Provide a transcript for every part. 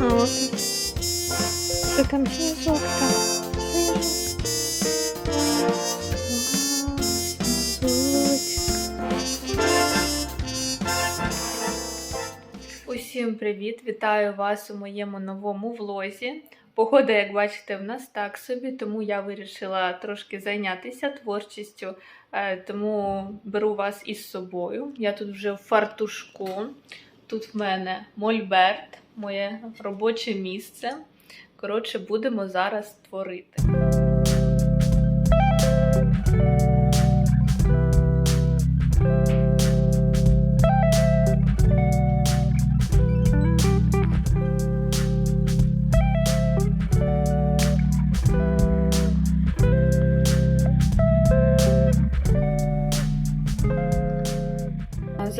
А от. Там? Усім привіт! Вітаю вас у моєму новому влозі. Погода, як бачите, в нас так собі, тому я вирішила трошки зайнятися творчістю, е, тому беру вас із собою. Я тут вже в фартушку. Тут в мене мольберт, моє робоче місце. Коротше, будемо зараз творити.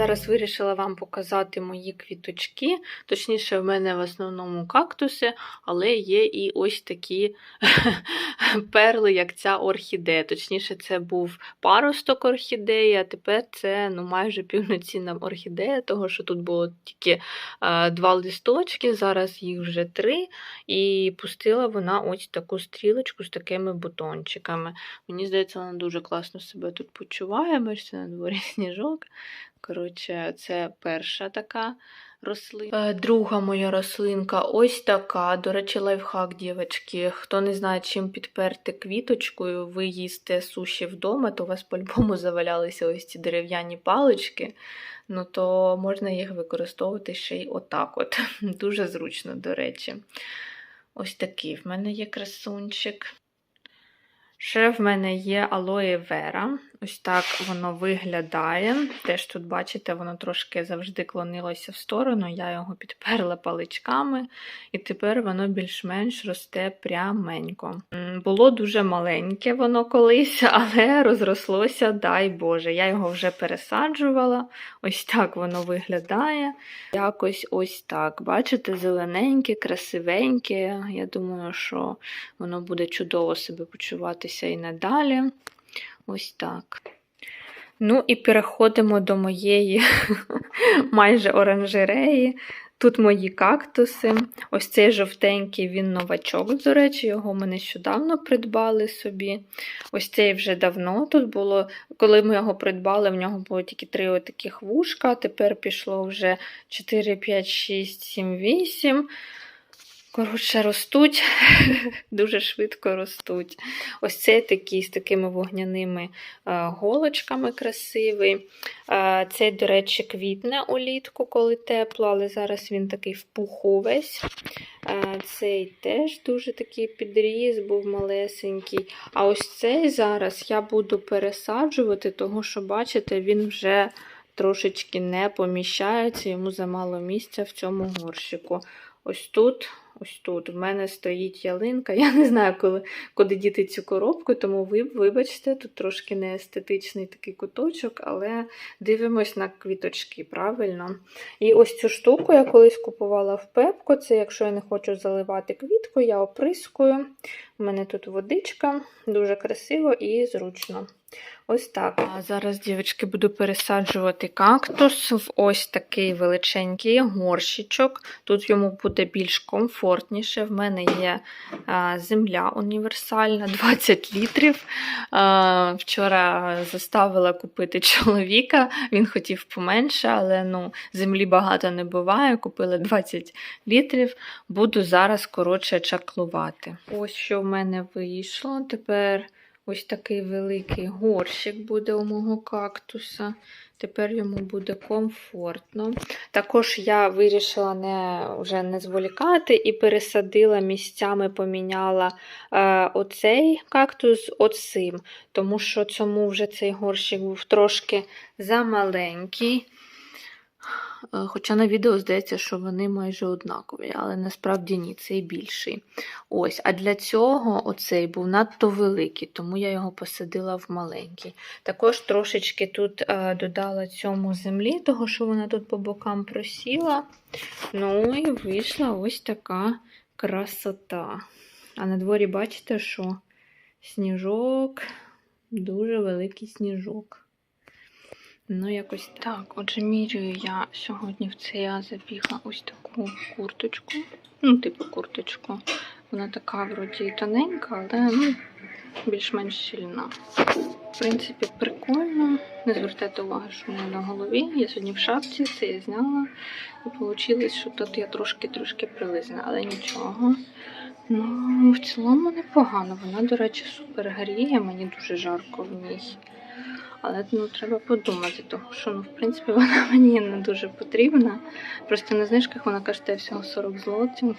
Зараз вирішила вам показати мої квіточки. Точніше, в мене в основному кактуси, але є і ось такі перли, як ця орхідея. Точніше, це був паросток орхідеї, а тепер це ну, майже повноцінна орхідея, того що тут було тільки е, два листочки, зараз їх вже три. І пустила вона ось таку стрілочку з такими бутончиками. Мені здається, вона дуже класно себе тут почуває. Бачите, на дворі сніжок. Коротше, це перша така рослина. Е, Друга моя рослинка ось така. До речі, лайфхак, дівчатки. Хто не знає, чим підперти квіточкою, ви їсте суші вдома, то у вас по-любому завалялися ось ці дерев'яні палички. Ну, то можна їх використовувати ще й отак. от. Дуже зручно, до речі. Ось такий в мене є красунчик. Ще в мене є алоє вера. Ось так воно виглядає. Теж тут, бачите, воно трошки завжди клонилося в сторону. Я його підперла паличками, і тепер воно більш-менш росте пряменько. Було дуже маленьке воно колись, але розрослося, дай Боже. Я його вже пересаджувала. Ось так воно виглядає. Якось ось так. Бачите, зелененьке, красивеньке. Я думаю, що воно буде чудово себе почуватися і надалі. Ось так. Ну і переходимо до моєї майже оранжереї. Тут мої кактуси. Ось цей жовтенький він новачок, до речі, його ми нещодавно придбали собі. Ось цей вже давно тут було. Коли ми його придбали, в нього було тільки три отаких вушка, тепер пішло вже 4, 5, 6, 7, 8. Коротше, ростуть, дуже швидко ростуть. Ось цей такий з такими вогняними е, голочками красивий. Е, Цей, до речі, квітне улітку, коли тепло, але зараз він такий весь. Е, Цей теж дуже такий підріз, був малесенький. А ось цей зараз я буду пересаджувати, тому що, бачите, він вже трошечки не поміщається, йому замало місця в цьому горщику. Ось тут, ось тут в мене стоїть ялинка. Я не знаю, коли, куди діти цю коробку, тому ви вибачте, тут трошки не естетичний такий куточок, але дивимось на квіточки, правильно? І ось цю штуку я колись купувала в пепку. Це якщо я не хочу заливати квітку, я оприскую. У мене тут водичка, дуже красиво і зручно. Ось так. А зараз, дівчатки, буду пересаджувати кактус в ось такий величенький горщичок. Тут йому буде більш комфортніше. В мене є земля універсальна, 20 літрів. Вчора заставила купити чоловіка, він хотів поменше, але ну, землі багато не буває. Купила 20 літрів. Буду зараз, коротше, чаклувати. Ось що в мене вийшло. Тепер. Ось такий великий горщик буде у мого кактуса. Тепер йому буде комфортно. Також я вирішила не, вже не зволікати і пересадила місцями, поміняла е, оцей кактус оцим, тому що цьому вже цей горщик був трошки замаленький. Е, Хоча на відео здається, що вони майже однакові, але насправді ні, цей більший. Ось, А для цього оцей був надто великий, тому я його посадила в маленький. Також трошечки тут е, додала цьому землі, того що вона тут по бокам просіла. Ну і вийшла ось така красота. А на дворі бачите, що Сніжок, дуже великий сніжок. Ну, якось так. Отже, міряю я сьогодні в ЦЯ забігла ось таку курточку. Ну, типу курточку. Вона така вроді тоненька, але ну, більш-менш щільна. В принципі, прикольно. Не звертайте уваги, що в мене на голові. Я сьогодні в шапці, це я зняла. І вийшло, що тут я трошки-трошки прилизна, але нічого. Ну, в цілому непогано. Вона, до речі, супер гріє, мені дуже жарко в ній. Але ну, треба подумати, тому що ну, в принципі вона мені не дуже потрібна. Просто на знижках вона коштує всього 40 злотів.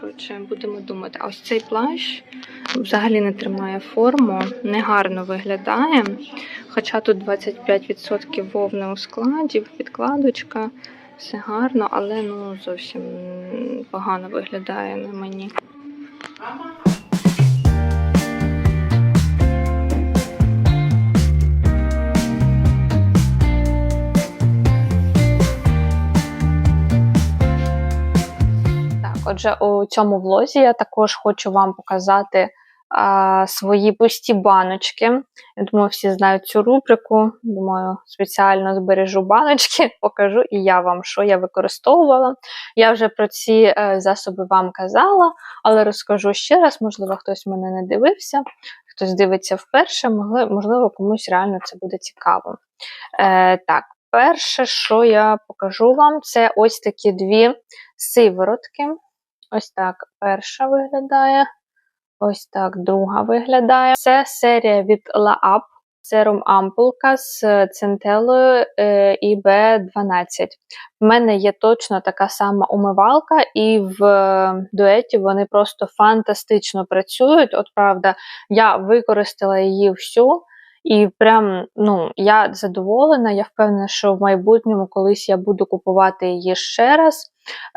Коротше, будемо думати. А ось цей плащ взагалі не тримає форму, негарно виглядає. Хоча тут 25% вовни у складі, підкладочка, все гарно, але ну зовсім погано виглядає на мені. Отже, у цьому влозі я також хочу вам показати а, свої пусті баночки. Я думаю, всі знають цю рубрику. Думаю, спеціально збережу баночки, покажу і я вам, що я використовувала. Я вже про ці е, засоби вам казала, але розкажу ще раз, можливо, хтось мене не дивився, хтось дивиться вперше, можливо, комусь реально це буде цікаво. Е, так, перше, що я покажу вам, це ось такі дві сиворотки. Ось так перша виглядає. Ось так друга виглядає. Це серія від La Up. Серум ампулка з центелою е, і B12. В мене є точно така сама умивалка, і в е, дуеті вони просто фантастично працюють. От правда, я використала її всю. І прям ну, я задоволена. Я впевнена, що в майбутньому колись я буду купувати її ще раз.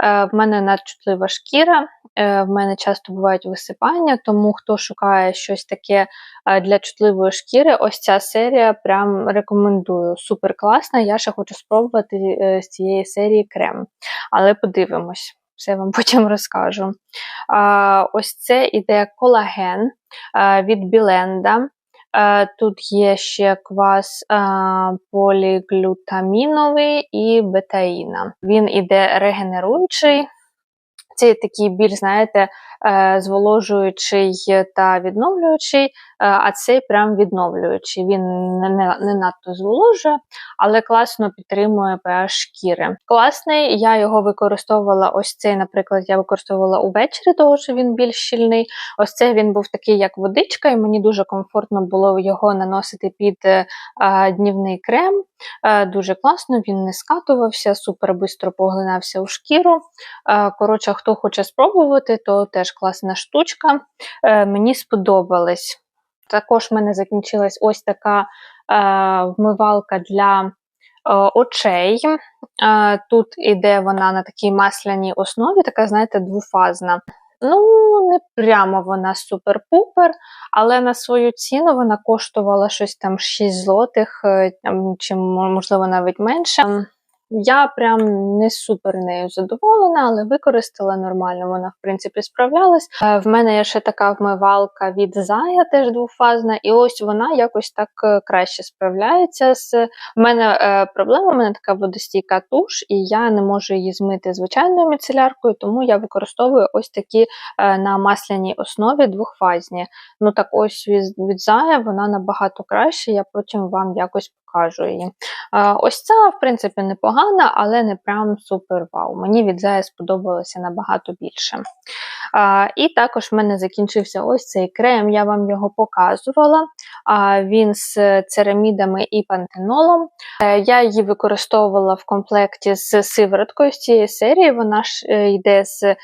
Е, в мене надчутлива шкіра, е, в мене часто бувають висипання, тому хто шукає щось таке е, для чутливої шкіри, ось ця серія прям рекомендую. Супер класна. Я ще хочу спробувати е, з цієї серії крем. Але подивимось. Все вам потім розкажу. А, ось це іде колаген а, від Біленда. Е, Тут є ще квас е, поліглютаміновий і бетаїна. Він іде регенеруючий. Це такий більш, знаєте, е, зволожуючий та відновлюючий, е, а цей прям відновлюючий. Він не, не, не надто зволожує, але класно підтримує pH шкіри. Класний, я його використовувала ось цей, наприклад, я використовувала увечері, тому що він більш щільний. Ось цей він був такий, як водичка, і мені дуже комфортно було його наносити під е, е, днівний крем. Е, дуже класно, він не скатувався, супер швидко поглинався у шкіру. Е, Коротше, хто хоче спробувати, то теж класна штучка. Е, Мені сподобалось. Також в мене закінчилась ось така е, вмивалка для е, очей. Тут іде вона на такій масляній основі, така, знаєте, двофазна. Ну, не прямо вона супер-пупер, але на свою ціну вона коштувала щось там 6 злотих, чи можливо навіть менше. Я прям не супер нею задоволена, але використала нормально. Вона, в принципі, справлялась. Е, В мене є ще така вмивалка від Зая, теж двофазна, і ось вона якось так е, краще справляється з. В мене е, проблема, в мене така водостійка туш, і я не можу її змити звичайною міцеляркою, тому я використовую ось такі на масляній основі двохфазні. Ну так ось від Зая вона набагато краще, я потім вам якось покажу її. Ось ця, в принципі, непогана, але не прям супер вау. Мені від Зая сподобалося набагато більше. І також в мене закінчився ось цей крем, я вам його показувала. Він з церамідами і пантенолом. Е, Я її використовувала в комплекті з сивороткою з цієї серії. Вона ж е, йде з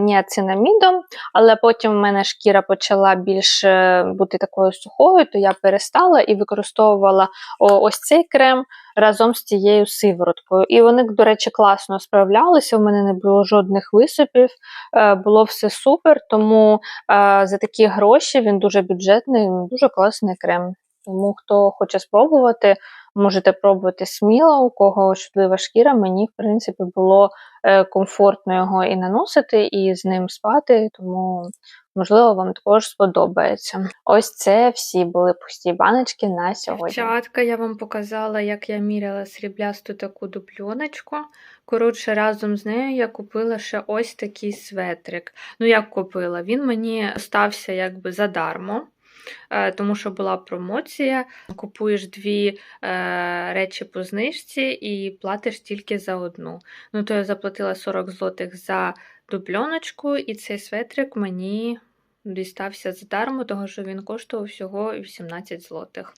ніацинамідом, але потім в мене шкіра почала більш е, бути такою сухою, то я перестала і використовувала ось цей крем разом з цією сивороткою. І вони, до речі, класно справлялися. У мене не було жодних висипів, е, було все супер. Тому е, за такі гроші він дуже бюджетний, дуже класний крем. Тому хто хоче спробувати, можете пробувати сміло, у кого чутлива шкіра, мені, в принципі, було е, комфортно його і наносити, і з ним спати, тому, можливо, вам також сподобається. Ось це всі були пусті баночки на сьогодні. Дівчатка, я вам показала, як я міряла сріблясту таку дубльоночку. Коротше, разом з нею я купила ще ось такий светрик. Ну, як купила? Він мені стався якби задармо. Е, Тому що була промоція, купуєш дві е, речі по знижці і платиш тільки за одну. Ну, то я заплатила 40 злотих за дубльоночку, і цей светрик мені дістався задармо, тому що він коштував всього 18 злотих.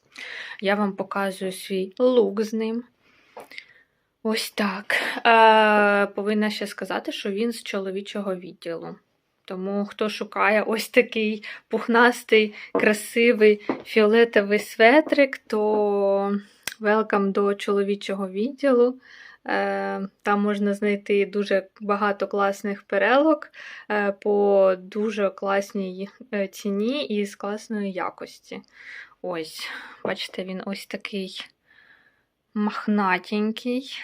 Я вам показую свій лук з ним. Ось так. Е, повинна ще сказати, що він з чоловічого відділу. Тому хто шукає ось такий пухнастий, красивий фіолетовий светрик, то велкам до чоловічого відділу. Е, Там можна знайти дуже багато класних перелок е, по дуже класній е, ціні і з класної якості. Ось, бачите, він ось такий махнатенький.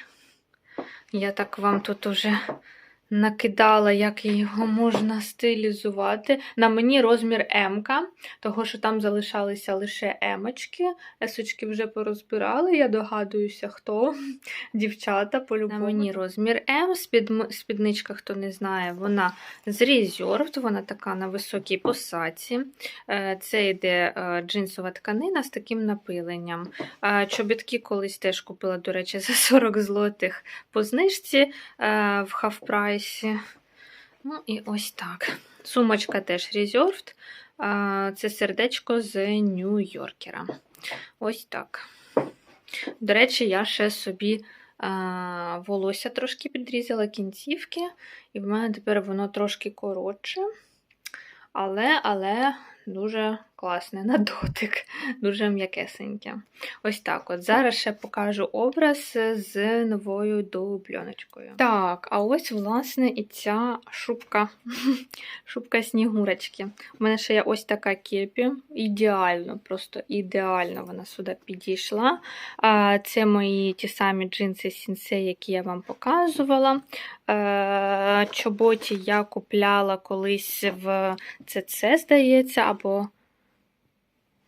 Я так вам тут уже накидала, як його можна стилізувати. На мені розмір М, того що там залишалися лише емочки. Есочки вже порозбирали, я догадуюся, хто. Дівчата по-любому. На мені розмір М. Спід... Спідничка, хто не знає, вона з Reserved, вона така на високій посадці. Е, Це йде е, джинсова тканина з таким напиленням. Е, Чобітки колись теж купила, до речі, за 40 злотих по знижці в хафпрайсі. Ну і ось так. Сумочка теж Reserved. Це сердечко з Нью-Йоркера. Ось так. До речі, я ще собі волосся трошки підрізала кінцівки, і в мене тепер воно трошки коротше. Але, але дуже класне на дотик, дуже м'якесеньке. Ось так от. Зараз ще покажу образ з новою дубльоночкою. Так, а ось, власне, і ця шубка, шубка снігурочки. У мене ще є ось така кепі. Ідеально, просто ідеально вона сюди підійшла. Це мої ті самі джинси сінсей, які я вам показувала. Е, Чоботі я купляла колись в ЦЦ, здається, або.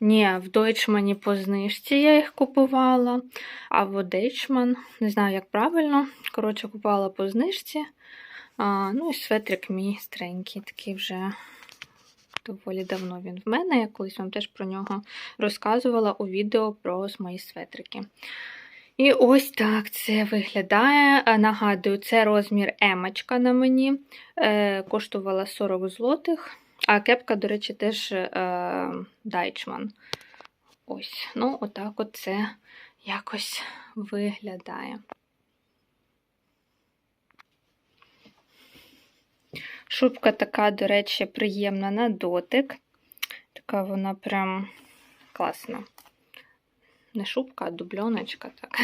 Ні, в Дойчмані по знижці я їх купувала, а в Дейчман, не знаю, як правильно. Коротше, купувала по знижці. А, ну і светрик мій стренький, такий вже доволі давно він в мене. Я колись вам теж про нього розказувала у відео про мої светрики. І ось так це виглядає. Нагадую, це розмір емочка на мені. Е, коштувала 40 злотих. А кепка, до речі, теж е, Дайчман. Ось, ну, отак от це якось виглядає. Шубка така, до речі, приємна на дотик. Така вона прям класна. Не шубка, а дубльоночка, так.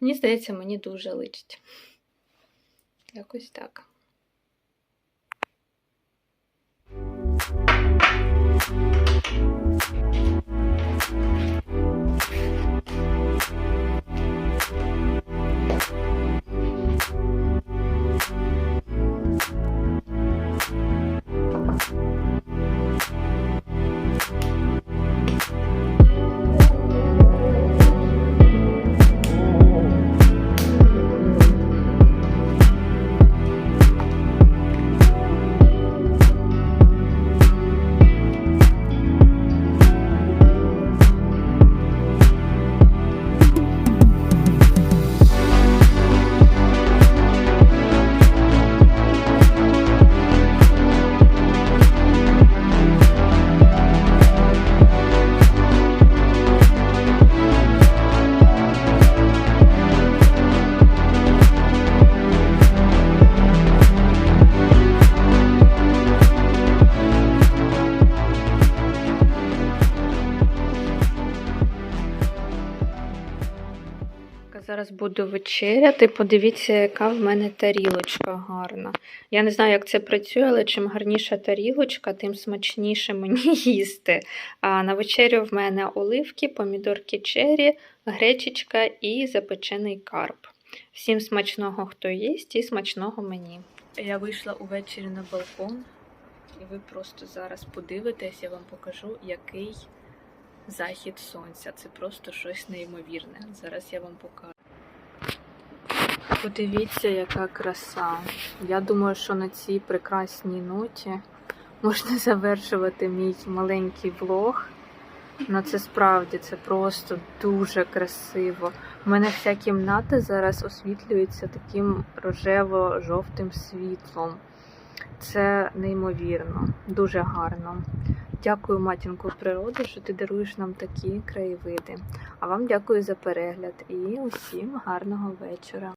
Мені здається, мені дуже личить. Якось так. Thank you. Буду вечеряти. Подивіться, яка в мене тарілочка гарна. Я не знаю, як це працює, але чим гарніша тарілочка, тим смачніше мені їсти. А на вечерю в мене оливки, помідорки чері, гречечка і запечений карп. Всім смачного, хто їсть, і смачного мені. Я вийшла увечері на балкон, і ви просто зараз подивитесь, я вам покажу, який захід сонця. Це просто щось неймовірне. Зараз я вам покажу. Подивіться, яка краса. Я думаю, що на цій прекрасній ноті можна завершувати мій маленький влог. Ну це справді це просто дуже красиво. У мене вся кімната зараз освітлюється таким рожево-жовтим світлом. Це неймовірно, дуже гарно. Дякую, матінку природи, що ти даруєш нам такі краєвиди. А вам дякую за перегляд і усім гарного вечора.